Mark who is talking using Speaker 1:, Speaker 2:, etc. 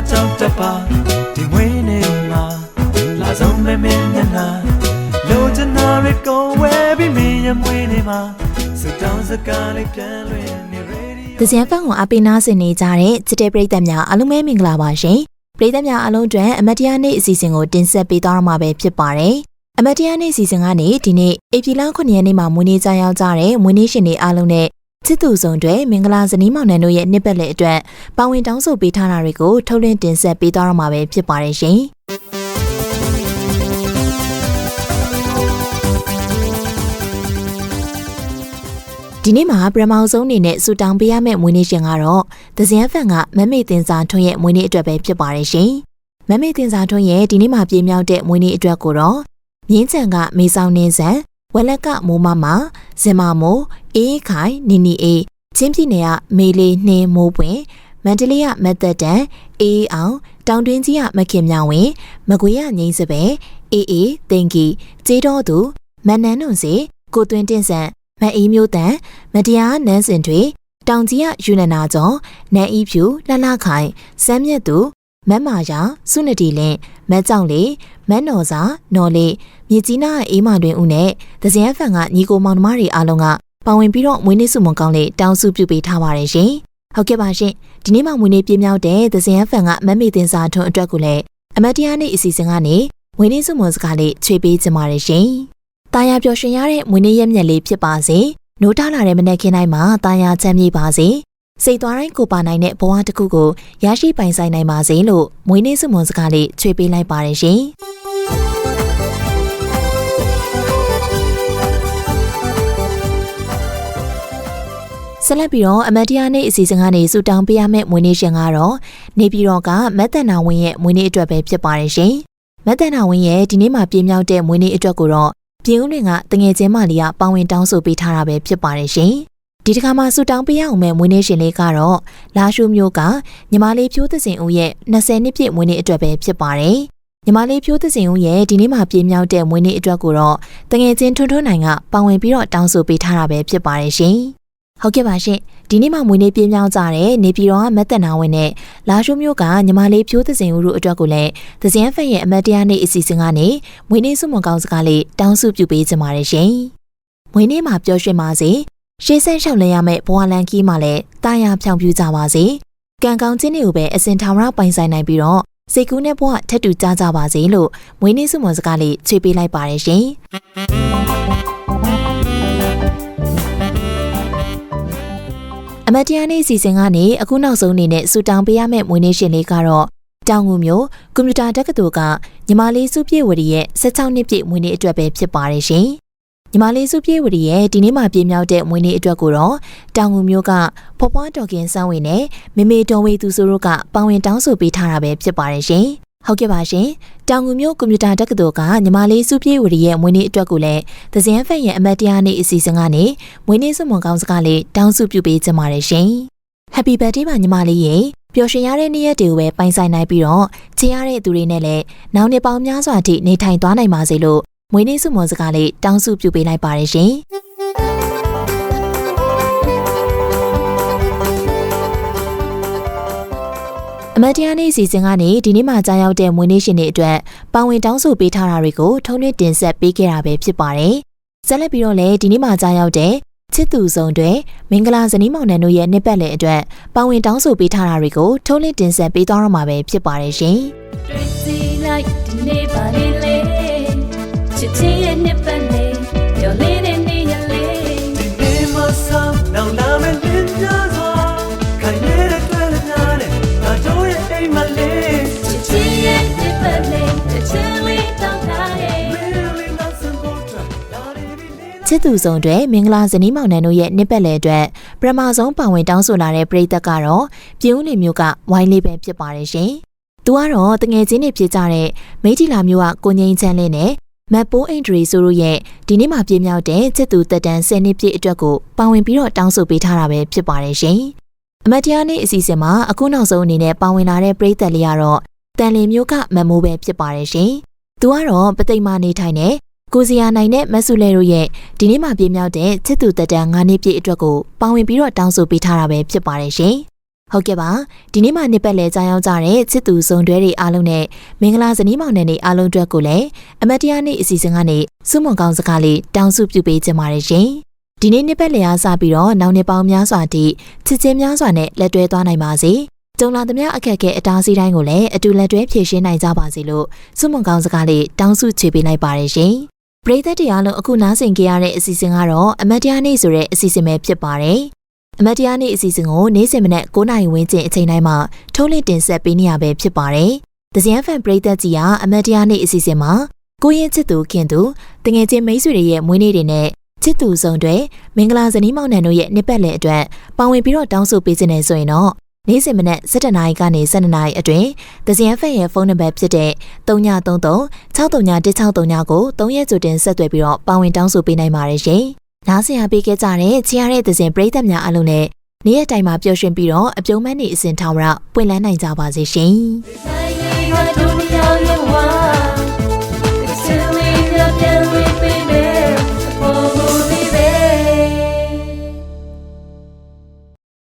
Speaker 1: တော့ကြောက်တတ်ပါဒီဝင်းနေမှာလာဆုံးမဲမဲမျက်နှာလိုချင်တာတွေကုန်ဝဲပြီးမင်းရမွေးနေမှာစတောင်းစကားလေးပြန်လွင်နေ radio
Speaker 2: ဒဇင်ဖန်ကိုအပိနာဆင်နေကြတဲ့ချစ်တဲ့ပရိသတ်များအားလုံးပဲမင်္ဂလာပါရှင်။ပရိသတ်များအားလုံးအတွက်အမတ်တရားနေ့အစီအစဉ်ကိုတင်ဆက်ပေးသွားရမှာပဲဖြစ်ပါတယ်။အမတ်တရားနေ့အစီအစဉ်ကနေဒီနေ့ဧပြီလ9ရက်နေ့မှာမွေးနေ့ကြရောက်ကြတဲ့မွေးနေ့ရှင်တွေအားလုံးနဲ့ ချစ်သူဆောင်တွေမင်္ဂလာဇနီးမောင်နှံတို့ရဲ့နှစ်ပတ်လည်အတွက်ပါဝင်တောင်းဆိုပေးထားတာတွေကိုထုတ်လွှင့်တင်ဆက်ပေးသွားရမှာပဲဖြစ်ပါတယ်ရှင်။ဒီနေ့မှာပရမောင်ဆုံးအနေနဲ့ဆူတောင်းပေးရမယ့်မွေးနေ့ရှင်ကတော့ဒဇင်ဖန်ကမမေတင်စာထွန်းရဲ့မွေးနေ့အတွက်ပဲဖြစ်ပါတယ်ရှင်။မမေတင်စာထွန်းရဲ့ဒီနေ့မှာပြင်းမြောက်တဲ့မွေးနေ့အတွက်ကိုတော့မြင်းချံကမေဆောင်နေဆန်ဝက်လက်ကမိုးမမဇင်မမိုး အေးခိုင်နီနီအေးချင်းပြည်နယ်ကမေလေးနှင်းမိုးပွင့်မန္တလေးကမတ်သက်တန်အေးအောင်တောင်တွင်းကြီးကမခင်မြောင်ဝင်မကွေရငိမ့်စပယ်အေးအေးတင်ကီကျေးတော်သူမန်နန်းနုံစီကိုသွင်းတင့်ဆန်မအေးမျိုးတန်မတရားနန်းစင်တွေတောင်ကြီးကယူနနာကျော်နန်းဤဖြူလှလှခိုင်စမ်းမြက်သူမတ်မာယာစုနတီလင်းမတ်ကြောင့်လေမတ်နော်စာနော်လေးမြေကြီးနားအေးမတွင်ဦးနဲ့ဒဇင်ဖန်ကညီကိုမောင်နှမတွေအားလုံးက ပါဝင်ပြီးတော့မွေးနေ့စုမွန်ကောင်းလေးတောင်းစုပြုပေးထားပါတယ်ရှင်ဟုတ်ကဲ့ပါရှင်ဒီနေ့မှမွေးနေ့ပြင်းမြောက်တဲ့ဒဇင်ဖန်ကမတ်မေတင်စာထွန်းအတွက်ကိုလည်းအမတ်တရားနေ့အစီအစဉ်ကနေမွေးနေ့စုမွန်စကားလေးချွေပေးကြပါတယ်ရှင်တာယာပျော်ရွှင်ရတဲ့မွေးနေ့ရက်မြက်လေးဖြစ်ပါစေ။နိုးထလာတဲ့မနေ့ခင်းတိုင်းမှာတာယာချမ်းမြေ့ပါစေ။စိတ်သွားတိုင်းကိုပါနိုင်တဲ့ဘဝတစ်ခုကိုရရှိပိုင်ဆိုင်နိုင်ပါစေလို့မွေးနေ့စုမွန်စကားလေးချွေပေးလိုက်ပါတယ်ရှင်။ ဆက်လက်ပြီးတော့အမတ်တရားနေ့အစီအစဉ်ကနေစူတောင်းပေးရမယ့်မွေးနေ့ရှင်ကတော့နေပြည်တော်ကမတ်တန်နာဝင်းရဲ့မွေးနေ့အတွက်ပဲဖြစ်ပါတယ်ရှင်။မတ်တန်နာဝင်းရဲ့ဒီနေ့မှာပြင်းမြောက်တဲ့မွေးနေ့အတွက်ကိုတော့ပြင်းဦးလင်ကတငယ်ချင်းမလေးကပါဝင်တောင်းဆိုပေးထားတာပဲဖြစ်ပါတယ်ရှင်။ဒီတစ်ခါမှာဆူတောင်းပေးရအောင်မဲ့မွေးနေ့ရှင်လေးကတော့လာရှုမျိုးကညီမလေးဖြိုးသစင်ဦးရဲ့20နှစ်ပြည့်မွေးနေ့အတွက်ပဲဖြစ်ပါတယ်။ညီမလေးဖြိုးသစင်ဦးရဲ့ဒီနေ့မှာပြင်းမြောက်တဲ့မွေးနေ့အတွက်ကိုတော့တငယ်ချင်းထွန်းထွန်းနိုင်ကပါဝင်ပြီးတော့တောင်းဆိုပေးထားတာပဲဖြစ်ပါတယ်ရှင်။ ဟုတ်ကဲ့ပါရှင်ဒီနေ့မှမွေးနေ့ပြင်းမြောက်ကြတဲ့နေပြည်တော်ကမက်တနာဝင်နဲ့လာရှုမျိုးကညီမလေးဖြိုးသစင်ဦးတို့အတွက်ကိုလည်းသစင်ဖက်ရဲ့အမတ်တရားနေ့အစီအစဉ်ကနေမွေးနေ့စုမွန်ကောင်းစကားလေးတောင်းစုပြုပေးကြပါရရှင်။မွေးနေ့မှာပျော်ရွှင်ပါစေ။ရှေးဆက်လျှောက်လဲရမယ့်ဘဝလန်ကြီးမှာလည်းတာယာဖြောင်ပြူကြပါစေ။ကံကောင်းခြင်းတွေကိုပဲအစဉ်ထာဝရပိုင်ဆိုင်နိုင်ပြီးတော့စိတ်ကူးနဲ့ဘဝထက်တူကြကြပါစေလို့မွေးနေ့စုမွန်စကားလေးချွေပေးလိုက်ပါရရှင်။ အမတ်တရားနေ့စီစဉ်ကနေအခုနောက်ဆုံးအနေနဲ့စူတောင်းပေးရမယ့်မွေးနေ့ရှင်လေးကတော့တောင်ငူမျိုးကွန်ပျူတာတက္ကသိုလ်ကညီမလေးစုပြည့်ဝရီရဲ့16နှစ်ပြည့်မွေးနေ့အတွက်ပဲဖြစ်ပါတယ်ရှင်။ညီမလေးစုပြည့်ဝရီရဲ့ဒီနေ့မှပြည့်မြောက်တဲ့မွေးနေ့အတွက်ကိုတော့တောင်ငူမျိုးကဖော်ပွားတော်ကင်စမ်းဝင်နဲ့မေမေတော်ဝေသူဆိုတို့ကပါဝင်တောင်းဆိုပေးထားတာပဲဖြစ်ပါတယ်ရှင်။ ဟုတ်ကဲ့ပါရှင်။တောင်ငူမျိုးကွန်ပျူတာတက္ကသိုလ်ကညီမလေးစုပြေဝရီရဲ့မွေးနေ့အတွက်ကိုလည်းသဇင်ဖက်ရဲ့အမတ်တရားနေ့အစီအစဉ်ကနေမွေးနေ့စုမွန်ကောင်းစကားလေးတောင်းစုပြုပေးကြပါတယ်ရှင်။ Happy birthday ပါညီမလေးရေပျော်ရွှင်ရတဲ့နေ့ရက်တွေကိုပဲပိုင်ဆိုင်နိုင်ပြီးတော့ချစ်ရတဲ့သူတွေနဲ့လည်းနောက်နှစ်ပေါင်းများစွာထိနေထိုင်သွားနိုင်ပါစေလို့မွေးနေ့စုမွန်စကားလေးတောင်းစုပြုပေးလိုက်ပါတယ်ရှင်။ အမတ်တရားနေ့စီစဉ်ကနေဒီနေ့မှကြာရောက်တဲ့မွေးနေ့ရှင်တွေအတွက်ပါဝင်တောင်းဆိုပေးထားတာတွေကိုထုံးထွင်းတင်ဆက်ပေးခဲ့တာပဲဖြစ်ပါတယ်။ဆက်လက်ပြီးတော့လည်းဒီနေ့မှကြာရောက်တဲ့ချစ်သူဆောင်တွေမင်္ဂလာဇနီးမောင်နှံတို့ရဲ့နှစ်ပတ်လည်အတွက်ပါဝင်တောင်းဆိုပေးထားတာတွေကိုထုံးလင်းတင်ဆက်ပေးသွားတော့မှာပဲဖြစ်ပါတယ်ရှင်။
Speaker 3: တွေ့စီလိုက်ဒီနေ့ပါလေလေချစ်ချင်းရဲ့နှစ်ပတ်
Speaker 1: ချ
Speaker 3: စ်
Speaker 2: သူဆောင်တွေမင်္ဂလာဇနီးမောင်နှံတို့ရဲ့နှစ်ပတ်လည်အတွက်ပရမဆုံးပါဝင်တောင်းဆိုလာတဲ့ပရိသတ်ကတော့ပြင်းဦးလီမျိုးကဝိုင်းလေးပဲဖြစ်ပါတယ်ရှင်။သူကတော့တငယ်ချင်းတွေဖြစ်ကြတဲ့မိထီလာမျိုးကကိုငိမ့်ချမ်းလေးနဲ့မတ်ပိုးအင်ဒရီဆိုတို့ရဲ့ဒီနေ့မှာပြင်းမြောက်တဲ့ချစ်သူတက်တန်10နှစ်ပြည့်အတွက်ကိုပါဝင်ပြီးတော့တောင်းဆိုပေးထားတာပဲဖြစ်ပါတယ်ရှင်။အမတ်တရားနေ့အစီအစဉ်မှာအခုနောက်ဆုံးအနေနဲ့ပါဝင်လာတဲ့ပရိသတ်လေးကတော့တန်လင်မျိုးကမတ်မိုးပဲဖြစ်ပါတယ်ရှင်။သူကတော့ပသိမ်မာနေထိုင်တဲ့ ကိုစီယာနိုင်နဲ့မက်ဆူလဲတို့ရဲ့ဒီနေ့မှပြင်းမြောက်တဲ့ချစ်သူတက်တန်9နှစ်ပြည့်အတွက်ကိုပါဝင်ပြီးတော့တောင်းဆိုပေးထားတာပဲဖြစ်ပါတယ်ရှင်ဟုတ်ကဲ့ပါဒီနေ့မှနှစ်ပတ်လဲကြားရောက်ကြတဲ့ချစ်သူစုံတွဲတွေအားလုံးနဲ့မင်္ဂလာဇနီးမောင်နှံတွေအားလုံးအတွက်ကိုလည်းအမတ်တရားနေ့အစီအစဉ်ကနေစုမွန်ကောင်းစကားလေးတောင်းစုပြုပေးကြပါရရှင်ဒီနေ့နှစ်ပတ်လဲအားစပြီးတော့နောက်နှစ်ပေါင်းများစွာတိချစ်ချင်းများစွာနဲ့လက်တွဲသွားနိုင်ပါစေကြုံလာသမျှအခက်အခဲအတားအဆီးတိုင်းကိုလည်းအတူလက်တွဲဖြေရှင်းနိုင်ကြပါစေလို့စုမွန်ကောင်းစကားလေးတောင်းစုချေပေးလိုက်ပါရရှင် ပရိသတ်တရားလုံးအခုနားဆင်ကြရတဲ့အစီအစဉ်ကတော့အမတ်တရားနေ့ဆိုတဲ့အစီအစဉ်ပဲဖြစ်ပါတယ်အမတ်တရားနေ့အစီအစဉ်ကိုနေ့စဉ်မနက်9:00နာရီဝန်းကျင်အချိန်တိုင်းမှာထုတ်လင်းတင်ဆက်ပေးနေရပဲဖြစ်ပါတယ်။ဒဇန်ဖန်ပရိသတ်ကြီးကအမတ်တရားနေ့အစီအစဉ်မှာကိုရင်ချစ်သူခင်သူတငယ်ချင်းမိတ်ဆွေတွေရဲ့မွေးနေ့တွေနဲ့ချစ်သူစုံတွေမင်္ဂလာဇနီးမောင်နှံတို့ရဲ့နှစ်ပတ်လည်အတွက်ပါဝင်ပြီးတော့တောင်းဆိုပေးခြင်းနဲ့ဆိုရင်တော့ နေ့စဉ်မနက်7:00နာရီကနေ12:00နာရီအတွင်းဒဇန်ဖန်ရဲ့ဖုန်းနံပါတ်ဖြစ်တဲ့3933 631639ကို3ရက်ကြိုတင်ဆက်သွယ်ပြီးတော့ပါဝင်တောင်းဆိုပေးနိုင်ပါတယ်ရှင်။နားဆင်အားပေးခဲ့ကြတဲ့ချီရတဲ့ဒဇင်ပရိသတ်များအားလုံးနဲ့နေ့ရက်တိုင်းမှာပျော်ရွှင်ပြီးတော့အပြုံးမန်းနေအစဉ်ထောင်ရပွင့်လန်းနိုင်ကြပါစေရှင်။